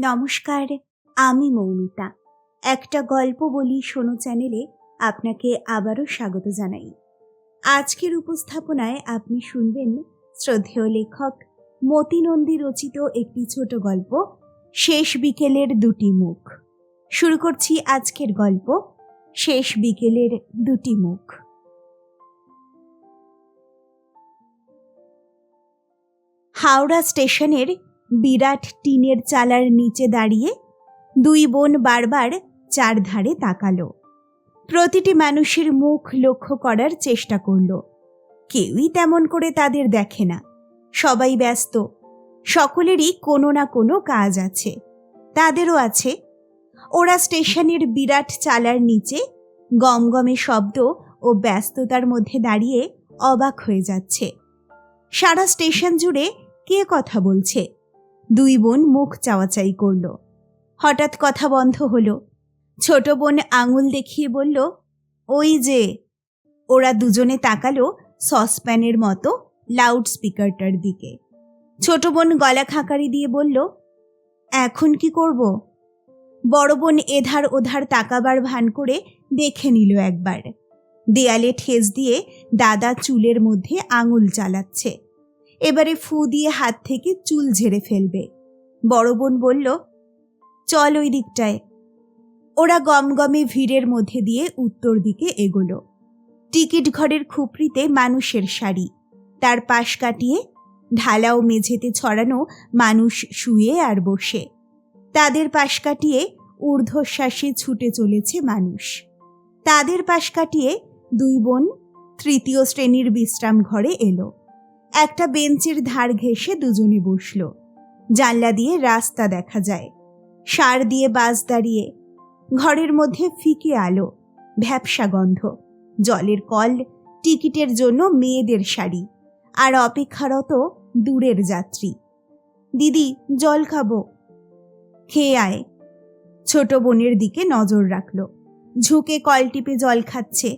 নমস্কার, আমি মৌমিতা। একটা গল্প বলি শোনো চ্যানেলে, আপনাকে আবারও স্বাগত জানাই। আজকের উপস্থাপনায় আপনি শুনবেন শ্রদ্ধেয় লেখক মতিনন্দী রচিত একটি ছোট গল্প, শেষ বিকেলের দুটি মুখ। শুরু করছি আজকের গল্প, শেষ বিকেলের দুটি মুখ। হাওড়া স্টেশনের বিরাট টিনের চালার নিচে দাঁড়িয়ে দুই বোন বারবার চারধারে তাকালো। প্রতিটি মানুষের মুখ লক্ষ্য করার চেষ্টা করল। কেউই তেমন করে তাদের দেখে না। সবাই ব্যস্ত। সকলেরই কোনো না কোনো কাজ আছে। তাদেরও আছে। ওরা স্টেশনের বিরাট চালার নিচে গমগমে শব্দ ও ব্যস্ততার মধ্যে দাঁড়িয়ে অবাক হয়ে যাচ্ছে। সারা স্টেশন জুড়ে কে কথা বলছে? দুই বোন মুখ চাওয়াচাই করল। হঠাৎ কথা বন্ধ হলো। ছোট বোন আঙুল দেখিয়ে বলল, ওই যে, ওরা দুজনে তাকালো সসপ্যানের মতো লাউড স্পিকারটার দিকে। ছোট বোন গলা খাঁকারি দিয়ে বলল, এখন কি করব? বড় বোন এধার ওধার তাকাবার ভান করে দেখে নিল একবার। দেয়ালে ঠেস দিয়ে দাদা চুলের মধ্যে আঙুল চালাচ্ছে। এবারে ফু দিয়ে হাত থেকে চুল ঝেড়ে ফেলবে। বড় বোন বলল, চল ওই দিকটায়। ওরা গমগমে ভিড়ের মধ্যে দিয়ে উত্তর দিকে এগোলো। টিকিট ঘরের খুপড়িতে মানুষের শাড়ি। তার পাশ কাটিয়ে ঢালাও মেঝেতে ছড়ানো মানুষ শুয়ে আর বসে। তাদের পাশ কাটিয়ে ঊর্ধ্বশ্বাসে ছুটে চলেছে মানুষ। তাদের পাশ কাটিয়ে দুই বোন তৃতীয় শ্রেণির বিশ্রাম ঘরে এলো। একটা বেঞ্চের ধার ঘেঁষে দুজনে বসল। জানলা দিয়ে রাস্তা দেখা যায়। সার দিয়ে বাস দাঁড়িয়ে। ঘরের মধ্যে ফিকে আলো ভ্যাপসা গন্ধ, জলের কল, টিকিটের জন্য মেয়েদের শাড়ি আর অপেক্ষারত দূরের যাত্রী। দিদি, জল খাব। খেয়ে আয়। ছোট বোনের দিকে নজর রাখল। ঝুঁকে কল টিপে জল খাচ্ছে।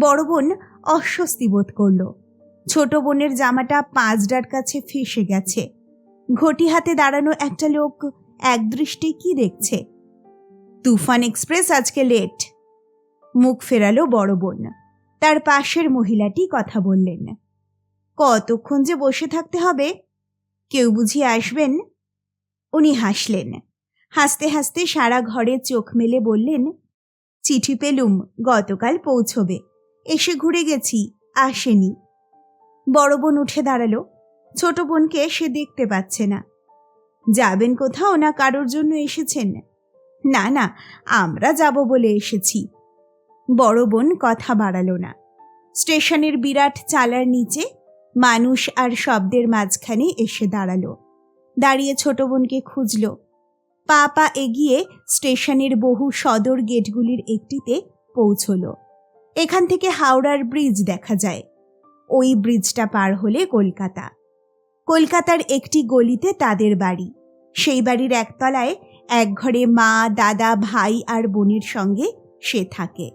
বড় বোন অস্বস্তি বোধ করল। ছোট বোনের জামাটা পাঁচডার কাছে ফেসে গেছে। ঘটি হাতে দাঁড়ানো একটা লোক একদৃষ্টে কি দেখছে? তুফান এক্সপ্রেস, আজকে লেট। মুখ ফেরালো বড় বোন। তার পাশের মহিলাটি কথা বললেন। কতক্ষণ যে বসে থাকতে হবে? কেউ বুঝি আসবেন? উনি হাসলেন। হাসতে হাসতে সারা ঘরে চোখ মেলে বললেন, চিঠি পেলুম, গতকাল পৌঁছবে। এসে ঘুরে গেছি, আসেনি। বড় বোন উঠে দাঁড়াল। ছোট বোনকে সে দেখতে পাচ্ছে না। যাবেন কোথাও না কারোর জন্য এসেছেন? না না, আমরা যাব বলে এসেছি। বড় বোন কথা বাড়ালো না। স্টেশনের বিরাট চালার নিচে মানুষ আর শব্দের মাঝখানে এসে দাঁড়াল। দাঁড়িয়ে ছোট বোনকে খুঁজল। পা পা এগিয়ে স্টেশনের বহু সদর গেটগুলির একটিতে পৌঁছল। এখান থেকে হাওড়ার ব্রিজ দেখা যায়। ওই ব্রিজটা পার হলে কলকাতা। কলকাতার একটি গলিতে তাদের বাড়ি। সেই বাড়ির একতলায় এক ঘরে মা, দাদা, ভাই আর বোনের সঙ্গে সে থাকে।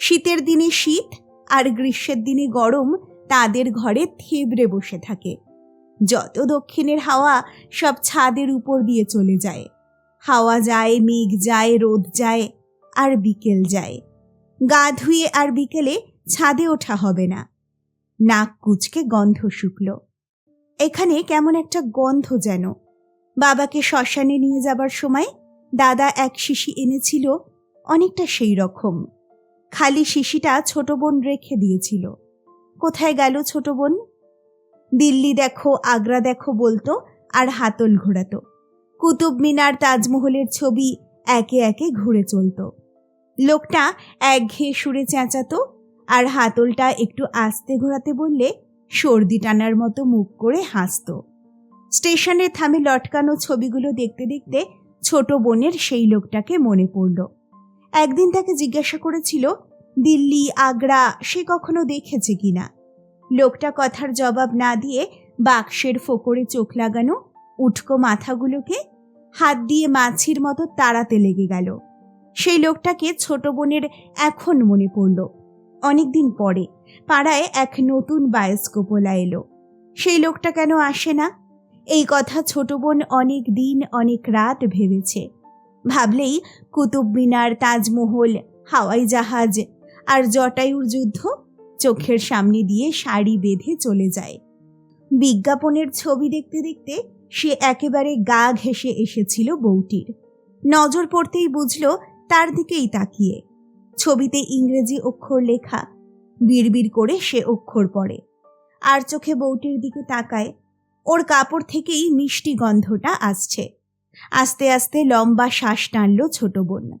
শীতের দিনে শীত আর গ্রীষ্মের দিনে গরম তাদের ঘরে থেবড়ে বসে থাকে। যত দক্ষিণের হাওয়া সব ছাদের উপর দিয়ে চলে যায়। হাওয়া যায়, মেঘ যায়, রোদ যায় আর বিকেল যায়। গা ধুয়ে আর বিকেলে ছাদে ওঠা হবে না। নাক কুচকে গন্ধ শুকল। এখানে কেমন একটা গন্ধ যেন। বাবাকে শ্মশানে নিয়ে যাবার সময় দাদা এক শিশি এনেছিল, অনেকটা সেই রকম। খালি শিশিটা ছোট বোন রেখে দিয়েছিল। কোথায় গেল ছোট বোন? দিল্লি দেখো, আগ্রা দেখো বলতো আর হাতল ঘোরাতো। কুতুব মিনার তাজমহলের ছবি একে একে ঘুরে চলতো। লোকটা একঘেয়ে সুরে চেঁচাতো আর হাতলটা একটু আস্তে ঘোরাতে বললে সর্দি টানার মতো মুখ করে হাসত। স্টেশনে থামে লটকানো ছবিগুলো দেখতে দেখতে ছোট বোনের সেই লোকটাকে মনে পড়ল। একদিন তাকে জিজ্ঞাসা করেছিল, দিল্লি, আগ্রা, সে কখনো দেখেছে কিনা লোকটা কথার জবাব না দিয়ে বাক্সের ফোকরে চোখ লাগানো উটকো মাথাগুলোকে হাত দিয়ে মাছির মতো তাড়াতে লেগে গেল। সেই লোকটাকে ছোট বোনের এখন মনে পড়ল। অনেকদিন পরে পাড়ায় এক নতুন বায়োস্কোপোলা এলো। সেই লোকটা কেন আসে না? এই কথা ছোট বোন অনেক দিন, অনেক রাত ভেবেছে। ভাবলেই কুতুব মিনার তাজমহল, হাওয়াই জাহাজ আর জটায়ুর যুদ্ধ চোখের সামনে দিয়ে শাড়ি বেঁধে চলে যায়। বিজ্ঞাপনের ছবি দেখতে দেখতে সে একেবারে গা ঘেঁষে এসেছিল বউটির। নজর পড়তেই বুঝল তার দিকেই তাকিয়ে। ছবিতে ইংরেজি অক্ষর লেখা। বিড়বিড় করে সে অক্ষর পড়ে। আর চোখে বউটির দিকে তাকায়, ওর কাপড় থেকেই মিষ্টি গন্ধটা আসছে। আস্তে আস্তে লম্বা শ্বাস টানল ছোট বোন।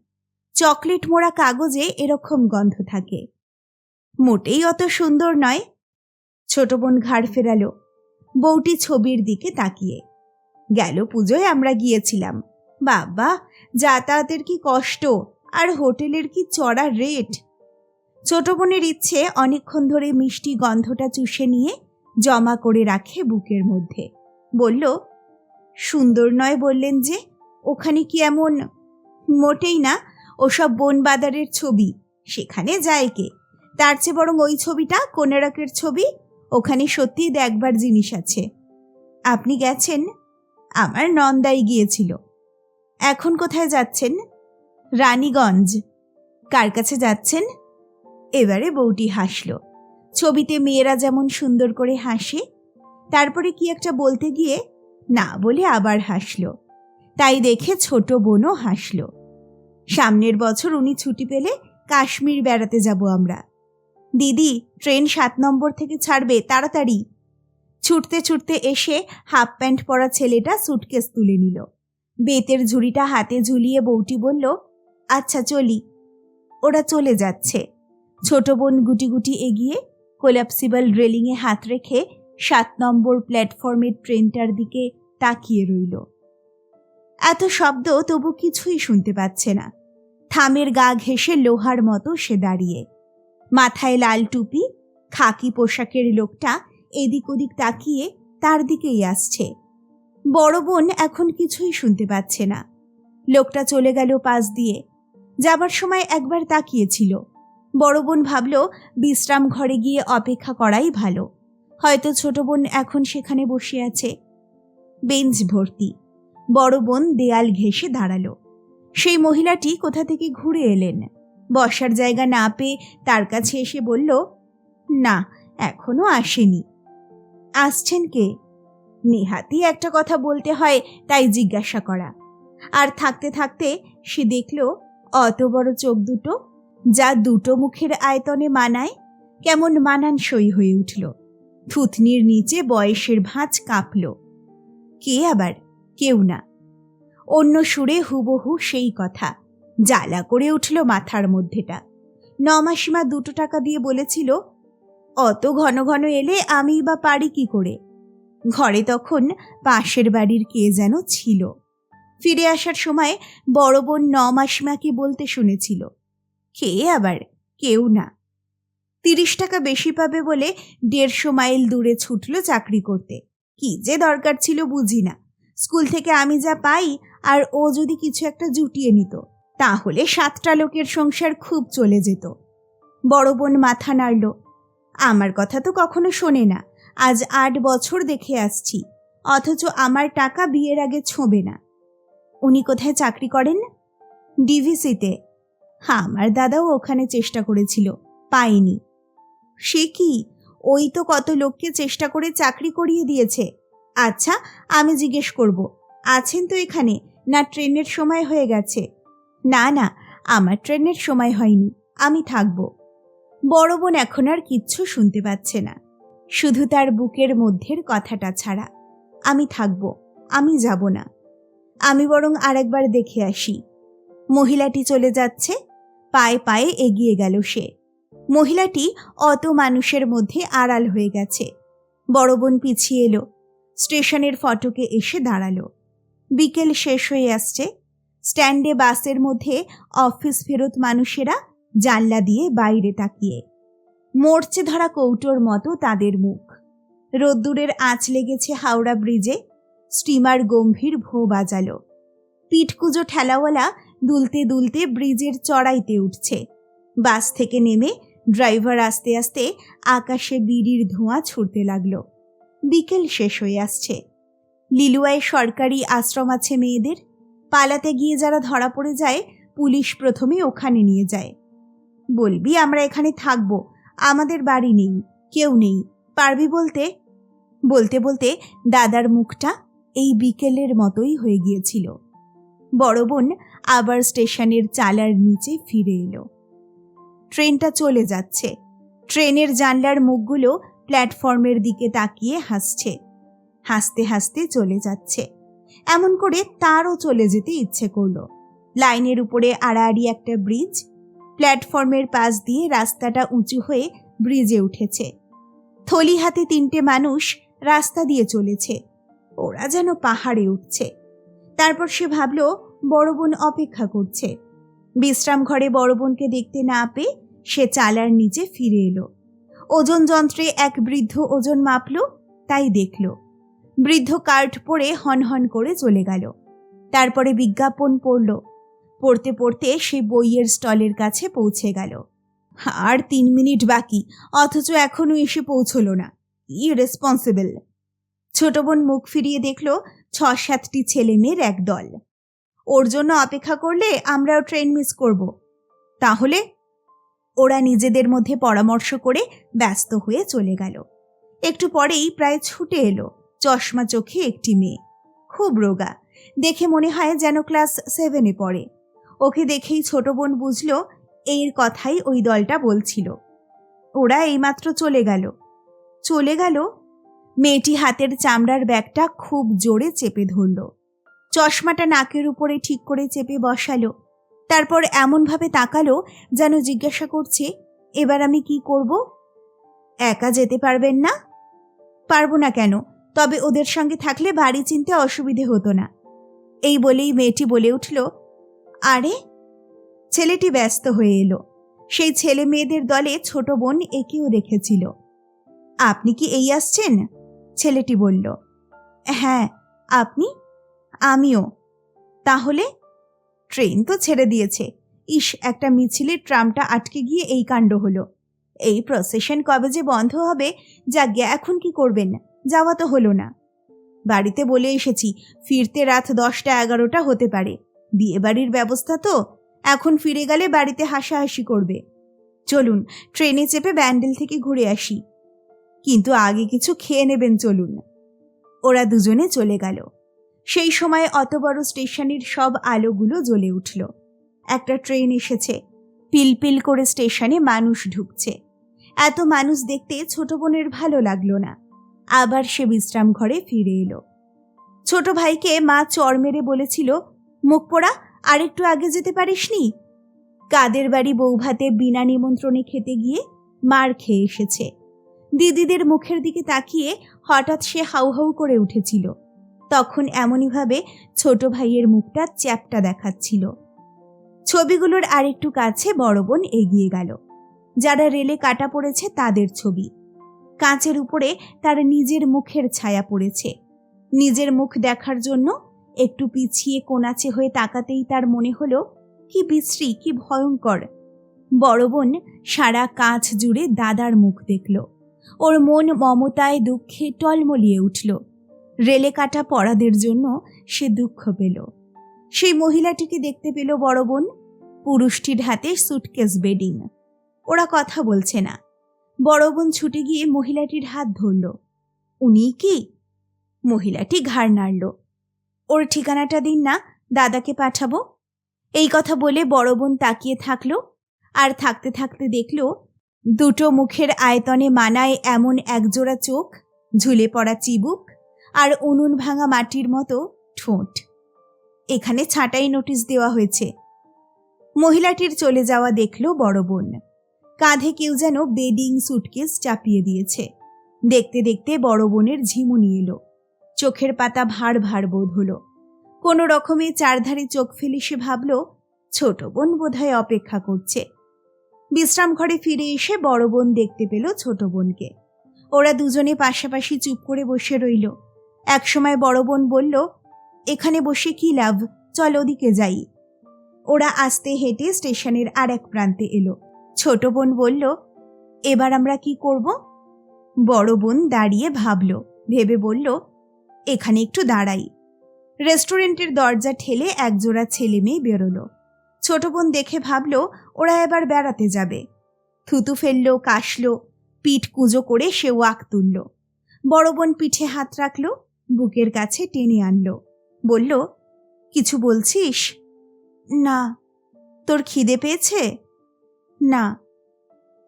চকলেট মোড়া কাগজে এরকম গন্ধ থাকে। মোটেই অত সুন্দর নয়। ছোট বোন ঘাড় ফেরালো। বউটি ছবির দিকে তাকিয়ে। গেল পুজোয় আমরা গিয়েছিলাম। বাবা, যাতায়াতের কি কষ্ট! আর হোটেলের কি চড়া রেট? ছোট বোনের ইচ্ছে অনেকক্ষণ ধরে মিষ্টি গন্ধটা চুষে নিয়ে জমা করে রাখে বুকের মধ্যে। বলল, সুন্দর নয় বললেন যে, ওখানে কি এমন? মোটেই না, ওসব বন বাদারের ছবি। সেখানে যায় কে? তার চেয়ে বরং ওই ছবিটা কোনারকের ছবি। ওখানে সত্যিই দেখবার জিনিস আছে। আপনি গেছেন? আমার নন্দাই গিয়েছিল। এখন কোথায় যাচ্ছেন? রানীগঞ্জ। কার কাছে যাচ্ছেন? এবারে বউটি হাসল। ছবিতে মেয়েরা যেমন সুন্দর করে হাসে, তারপরে কি একটা বলতে গিয়ে না বলে আবার হাসল। তাই দেখে ছোট বোনও হাসল। সামনের বছর উনি ছুটি পেলে কাশ্মীর বেড়াতে যাব আমরা। দিদি, ট্রেন সাত নম্বর থেকে ছাড়বে, তাড়াতাড়ি। ছুটতে ছুটতে এসে হাফ প্যান্ট পরা ছেলেটা সুটকেস তুলে নিল। বেতের ঝুড়িটা হাতে ঝুলিয়ে বউটি বলল আচ্ছা চলি। ওরা চলে যাচ্ছে। ছোট বোন গুটি গুটি এগিয়ে কোলাপসিবল রেলিংয়ে হাত রেখে সাত নম্বর প্ল্যাটফর্মের ট্রেনটার দিকে তাকিয়ে রইল। এত শব্দ তবু কিছুই শুনতে পাচ্ছে না। থামের গা ঘেঁষে লোহার মতো সে দাঁড়িয়ে। মাথায় লাল টুপি, খাকি পোশাকের লোকটা এদিক ওদিক তাকিয়ে তার দিকেই আসছে। বড় বোন এখন কিছুই শুনতে পাচ্ছে না। লোকটা চলে গেল পাশ দিয়ে। যাবার সময় একবার তাকিয়েছিল। বড় বোন ভাবল, বিশ্রাম ঘরে গিয়ে অপেক্ষা করাই ভালো। হয়তো ছোট বোন এখন সেখানে বসে আছে। বেঞ্চ ভর্তি। বড় বোন দেয়াল ঘেঁষে দাঁড়াল। সেই মহিলাটি কোথা থেকে ঘুরে এলেন? বসার জায়গা না পেয়ে তার কাছে এসে বলল, না, এখনও আসেনি। আসছেন কে? নেহাতি একটা কথা বলতে হয়, তাই জিজ্ঞাসা করা। আর থাকতে থাকতে সে দেখল অত বড় চোখ দুটো যা দুটো মুখের আয়তনে মানায়, কেমন মানানসই হয়ে উঠল। থুতনির নিচে বয়সের ভাঁজ কাঁপল। কে আবার? কেউ না। অন্য সুরে হুবহু সেই কথা। জ্বালা করে উঠল মাথার মধ্যেটা। নমাসীমা দুটো টাকা দিয়ে বলেছিল, অত ঘন ঘন এলে আমি বা পারি কি করে? ঘরে তখন পাশের বাড়ির কে যেন ছিল। ফিরে আসার সময় বড় বোন নমাসীমাকে বলতে শুনেছিল, কে আবার? কেউ না। তিরিশ টাকা বেশি পাবে বলে দেড়শো মাইল দূরে ছুটল চাকরি করতে। কি যে দরকার ছিল বুঝি না। স্কুল থেকে আমি যা পাই আর ও যদি কিছু একটা জুটিয়ে নিত, তাহলে সাতটা লোকের সংসার খুব চলে যেত। বড় বোন মাথা নাড়ল, আমার কথা তো কখনো শোনে না। আজ আট বছর দেখে আসছি। অথচ আমার টাকা বিয়ের আগে ছোঁবে না। উনি কোথায় চাকরি করেন? ডিভিসিতে। হ্যাঁ আমার দাদাও ওখানে চেষ্টা করেছিল, পায়নি। সে কি? ওই তো কত লোককে চেষ্টা করে চাকরি করিয়ে দিয়েছে। আচ্ছা আমি জিজ্ঞেস করব, আছেন তো এখানে? না, ট্রেনের সময় হয়ে গেছে। না না, আমার ট্রেনের সময় হয়নি, আমি থাকব। বড় বোন এখন আর কিচ্ছু শুনতে পাচ্ছে না। শুধু তার বুকের মধ্যের কথাটা ছাড়া, আমি থাকব, আমি যাব না। আমি বরং আরেকবার দেখে আসি। মহিলাটি চলে যাচ্ছে, পায়ে পায়ে এগিয়ে গেল সে। মহিলাটি অত মানুষের মধ্যে আড়াল হয়ে গেছে। বড় বোন পিছিয়ে এলো, স্টেশনের ফটকে এসে দাঁড়াল। বিকেল শেষ হয়ে আসছে, স্ট্যান্ডে বাসের মধ্যে অফিস ফেরত মানুষেরা জানলা দিয়ে বাইরে তাকিয়ে। মরচে ধরা কৌটোর মতো তাদের মুখ। রোদ্দুরের আঁচ লেগেছে হাওড়া ব্রিজে স্টিমার গম্ভীর ভো বাজালো। পিঠকুজো ঠেলাওয়ালা দুলতে দুলতে ব্রিজের চড়াইতে উঠছে। বাস থেকে নেমে ড্রাইভার আস্তে আস্তে আকাশে বিড়ির ধোঁয়া ছুটতে লাগল। বিকেল শেষ হয়ে আসছে। লিলুয়ায় সরকারি আশ্রম আছে মেয়েদের। পালাতে গিয়ে যারা ধরা পড়ে যায়, পুলিশ প্রথমে ওখানে নিয়ে যায়। বলবি, আমরা এখানে থাকব। আমাদের বাড়ি নেই। কেউ নেই। পারবি বলতে? বলতে বলতে দাদার মুখটা এই বিকেলের মতোই হয়ে গিয়েছিল। বড় বোন আবার স্টেশনের চালার নিচে ফিরে এলো। ট্রেনটা চলে যাচ্ছে। ট্রেনের জানলার মুখগুলো প্ল্যাটফর্মের দিকে তাকিয়ে হাসছে। হাসতে হাসতে চলে যাচ্ছে। এমন করে তারও চলে যেতে ইচ্ছে করল। লাইনের উপরে আড়াআড়ি একটা ব্রিজ, প্ল্যাটফর্মের পাশ দিয়ে রাস্তাটা উঁচু হয়ে ব্রিজে উঠেছে। থলি হাতে তিনটে মানুষ রাস্তা দিয়ে চলেছে। ওরা যেন পাহাড়ে উঠছে। তারপর সে ভাবল, বড় বোন অপেক্ষা করছে। বিশ্রাম ঘরে বড় বোনকে দেখতে না পেয়ে সে চালার নিচে ফিরে এলো। ওজন যন্ত্রে এক বৃদ্ধ ওজন মাপল, তাই দেখল। বৃদ্ধ কার্ড পরে হনহন করে চলে গেল। তারপরে বিজ্ঞাপন পড়ল। পড়তে পড়তে সে বইয়ের স্টলের কাছে পৌঁছে গেল। আর তিন মিনিট বাকি, অথচ এখনও এসে পৌঁছলো না। ইরেসপন্সিবল ছোট বোন মুখ ফিরিয়ে দেখল ছ সাতটি ছেলে মেয়ের এক দল। ওর জন্য অপেক্ষা করলে আমরাও ট্রেন মিস করব। তাহলে ওরা নিজেদের মধ্যে পরামর্শ করে ব্যস্ত হয়ে চলে গেল। একটু পরেই প্রায় ছুটে এলো চশমা চোখে একটি মেয়ে। খুব রোগা, দেখে মনে হয় যেন ক্লাস সেভেনে পড়ে। ওকে দেখেই ছোট বোন বুঝল এর কথাই ওই দলটা বলছিল। ওরা এইমাত্র চলে গেল। চলে গেল মেয়েটি হাতের চামড়ার ব্যাগটা খুব জোরে চেপে ধরল। চশমাটা নাকের উপরে ঠিক করে চেপে বসালো। তারপর এমনভাবে তাকালো যেন জিজ্ঞাসা করছে, এবার আমি কি করব? একা যেতে পারবেন না? পারব না কেন? তবে ওদের সঙ্গে থাকলে বাড়ি চিনতে অসুবিধে হতো না। এই বলেই মেয়েটি বলে উঠল, আরে! ছেলেটি ব্যস্ত হয়ে এলো। সেই ছেলে মেয়েদের দলে ছোট বোন একেও দেখেছিল। আপনি কি এই আসছেন? ছেলেটি বলল হ্যাঁ আপনি, আমিও। তাহলে, ট্রেন তো ছেড়ে দিয়েছে। ইস, একটা মিছিলে ট্রামটা আটকে গিয়ে এই কাণ্ড হলো। এই প্রসেশন কবে যে বন্ধ হবে, যাজ্ঞা এখন কি করবেন? যাওয়া তো হলো না। বাড়িতে বলে এসেছি, ফিরতে রাত দশটা এগারোটা হতে পারে। বিয়ে বাড়ির ব্যবস্থা তো, এখন ফিরে গেলে বাড়িতে হাসাহাসি করবে। চলুন, ট্রেনে চেপে ব্যান্ডেল থেকে ঘুরে আসি। কিন্তু আগে কিছু খেয়ে নেবেন চলুন। ওরা দুজনে চলে গেল। সেই সময় অত বড় স্টেশনের সব আলোগুলো জ্বলে উঠল। একটা ট্রেন এসেছে। পিলপিল করে স্টেশনে মানুষ ঢুকছে। এত মানুষ দেখতে ছোট বোনের ভালো লাগল না। আবার সে বিশ্রাম ঘরে ফিরে এলো। ছোট ভাইকে মা চর মেরে বলেছিল, মুখ পোড়া, আরেকটু আগে যেতে পারিসনি? কাদের বাড়ি বৌভাতে বিনা নিমন্ত্রণে খেতে গিয়ে মার খেয়ে এসেছে। দিদিদের মুখের দিকে তাকিয়ে হঠাৎ সে হাউ হাউ করে উঠেছিল। তখন এমনইভাবে ছোট ভাইয়ের মুখটা চ্যাপটা দেখাচ্ছিল। ছবিগুলোর আরেকটু কাছে বড় বোন এগিয়ে গেল। যারা রেলে কাটা পড়েছে তাদের ছবি। কাঁচের উপরে তার নিজের মুখের ছায়া পড়েছে। নিজের মুখ দেখার জন্য একটু পিছিয়ে কোনাচে হয়ে তাকাতেই তার মনে হলো, কি বিশ্রী, কি ভয়ঙ্কর। বড় বোন সারা কাঁচ জুড়ে দাদার মুখ দেখল। ওর মন মমতায় দুঃখে টলমলিয়ে উঠল। রেলে কাটা পড়াদের জন্য সে দুঃখ পেল। সেই মহিলাটিকে দেখতে পেল বড় বোন, পুরুষটির হাতে সুটকেস বেডিং ওরা কথা বলছে না। বড় বোন ছুটে গিয়ে মহিলাটির হাত ধরল। উনি কি? মহিলাটি ঘাড় নাড়ল। ওর ঠিকানাটা দিন না, দাদাকে পাঠাবো? এই কথা বলে বড় বোন তাকিয়ে থাকল। আর থাকতে থাকতে দেখল দুটো মুখের আয়তনে মানায় এমন একজোড়া চোখ, ঝুলে পড়া চিবুক আর উনুন ভাঙা মাটির মতো ঠোঁট। এখানে ছাঁটাই নোটিশ দেওয়া হয়েছে। মহিলাটির চলে যাওয়া দেখল বড় বোন। কাঁধে কেউ যেন বেডিং সুটকেস চাপিয়ে দিয়েছে। দেখতে দেখতে বড় বোনের ঝিমুনি এলো। চোখের পাতা ভার ভার বোধ হলো। কোনো রকমে চারধারে চোখ ফেলে সে ভাবল, ছোট বোন বোধহয় অপেক্ষা করছে। বিশ্রাম ঘরে ফিরে এসে বড় বোন দেখতে পেল ছোট বোনকে। ওরা দুজনে পাশাপাশি চুপ করে বসে রইল। একসময় বড় বোন বলল, এখানে বসে কি লাভ? চল ওদিকে যাই। ওরা আস্তে হেঁটে স্টেশনের আর এক প্রান্তে এলো। ছোট বোন বলল, এবার আমরা কি করব? বড় বোন দাঁড়িয়ে ভাবল, ভেবে বলল, এখানে একটু দাঁড়াই। রেস্টুরেন্টের দরজা ঠেলে একজোড়া ছেলে মেয়ে বেরোলো। ছোট বোন দেখে ভাবলো, ওরা এবার বেড়াতে যাবে। থুতু ফেলল, কাশলো, পিঠ কুজো করে সে ওয়াক তুলল। বড় বোন পিঠে হাত রাখল, বুকের কাছে টেনে আনলো। বলল, কিছু বলছিস? না। তোর খিদে পেয়েছে? না।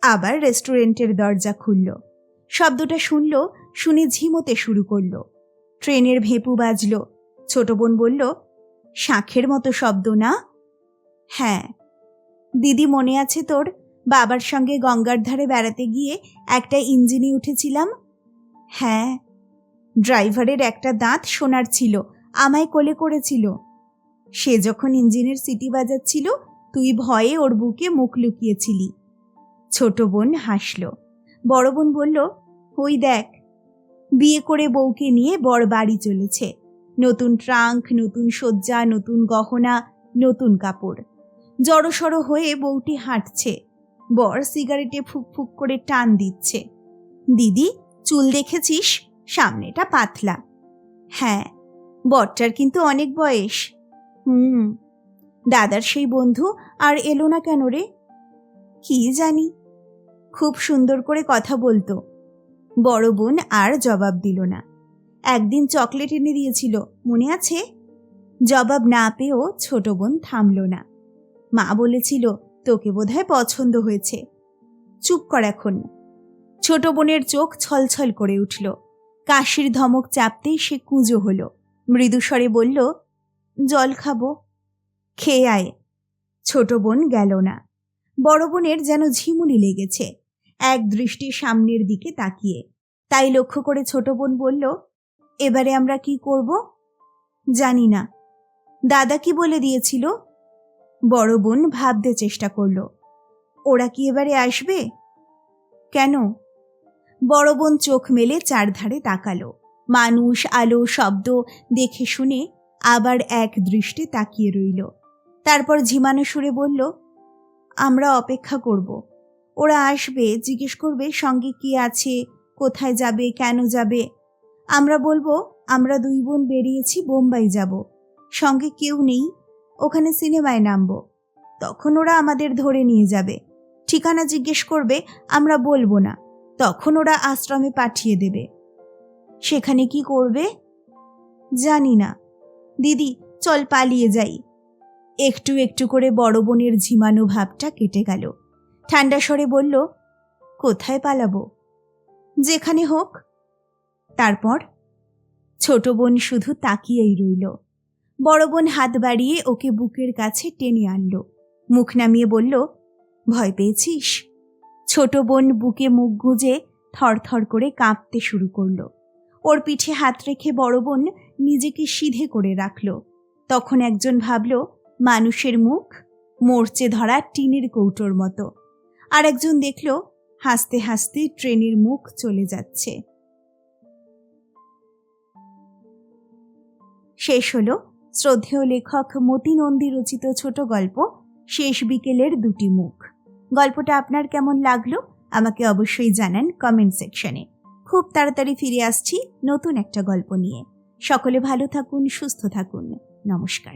আবার রেস্টুরেন্টের দরজা খুলল। শব্দটা শুনল, শুনে ঝিমোতে শুরু করল। ট্রেনের ভেপু বাজল। ছোট বোন বলল, শাঁখের মতো শব্দ না? হ্যাঁ। দিদি মনে আছে তোর? বাবার সঙ্গে গঙ্গার ধারে বেড়াতে গিয়ে একটা ইঞ্জিনে উঠেছিলাম? হ্যাঁ। ড্রাইভারের একটা দাঁত সোনার ছিল, আমায় কোলে করেছিল। সে যখন ইঞ্জিনের সিটি বাজাচ্ছিল, তুই ভয়ে ওর বুকে মুখ লুকিয়েছিলি। ছোট বোন হাসল। বড় বোন বলল ওই দেখ, বিয়ে করে বউকে নিয়ে বর বাড়ি চলেছে। নতুন ট্রাঙ্ক, নতুন শয্যা, নতুন গহনা, নতুন কাপড়। জড়সড় হয়ে বউটি হাঁটছে। বর সিগারেটে ফুক ফুক করে টান দিচ্ছে। দিদি, চুল দেখেছিস? সামনেটা পাতলা। হ্যাঁ বরটার কিন্তু অনেক বয়স। হুম, দাদার সেই বন্ধু আর এলো না কেন রে? কি জানি? খুব সুন্দর করে কথা বলতো। বড় বোন আর জবাব দিল না। একদিন চকলেট এনে দিয়েছিল, মনে আছে? জবাব না পেয়েও ছোট বোন থামল না। মা বলেছিল, তোকে বোধহয় পছন্দ হয়েছে। চুপ কর এখন। ছোট বোনের চোখ ছলছল করে উঠল। কাশির ধমক চাপতেই সে কুঁজো হলো। মৃদুস্বরে বলল, জল খাব। খেয়ে আয়। ছোট বোন গেল না। বড় বোনের যেন ঝিমুনি লেগেছে। এক দৃষ্টি সামনের দিকে তাকিয়ে। তাই লক্ষ্য করে ছোট বোন বলল, এবারে আমরা কি করব? জানি না। দাদা কি বলে দিয়েছিল? বড় বোন ভাবতে চেষ্টা করল। ওরা কি এবারে আসবে? কেন? বড় বোন চোখ মেলে চারধারে তাকালো। মানুষ, আলো, শব্দ দেখে শুনে আবার এক দৃষ্টে তাকিয়ে রইল। তারপর ঝিমানো সুরে বলল, আমরা অপেক্ষা করব। ওরা আসবে, জিজ্ঞেস করবে, সঙ্গে কি আছে, কোথায় যাবে, কেন যাবে। আমরা বলব, আমরা দুই বোন বেরিয়েছি, বোম্বাই যাব। সঙ্গে কেউ নেই ওখানে সিনেমায় নামবো। তখন ওরা আমাদের ধরে নিয়ে যাবে। ঠিকানা জিজ্ঞেস করবে, আমরা বলব না। তখন ওরা আশ্রমে পাঠিয়ে দেবে। সেখানে কি করবে? জানি না। দিদি, চল পালিয়ে যাই। একটু একটু করে বড় বোনের ঝিমানো ভাবটা কেটে গেল। ঠান্ডা স্বরে বলল, কোথায় পালাবো? যেখানে হোক। তারপর ছোট বোন শুধু তাকিয়েই রইল। বড় বোন হাত বাড়িয়ে ওকে বুকের কাছে টেনে আনলো। মুখ নামিয়ে বলল, ভয় পেয়েছিস? ছোট বোন বুকে মুখ গুজে থরথর করে কাঁপতে শুরু করল। ওর পিঠে হাত রেখে বড় বোন নিজেকে সিধে করে রাখল। তখন একজন ভাবল, মানুষের মুখ মরচে ধরা টিনের কৌটোর মতো। আর একজন দেখল, হাসতে হাসতে ট্রেনের মুখ চলে যাচ্ছে। শেষ হলো শ্রদ্ধেয় লেখক মতি নন্দী রচিত ছোট গল্প, শেষ বিকেলের দুটি মুখ। গল্পটা আপনার কেমন লাগল? আমাকে অবশ্যই জানান কমেন্ট সেকশনে খুব তাড়াতাড়ি ফিরে আসছি নতুন একটা গল্প নিয়ে। সকলে ভালো থাকুন, সুস্থ থাকুন। নমস্কার।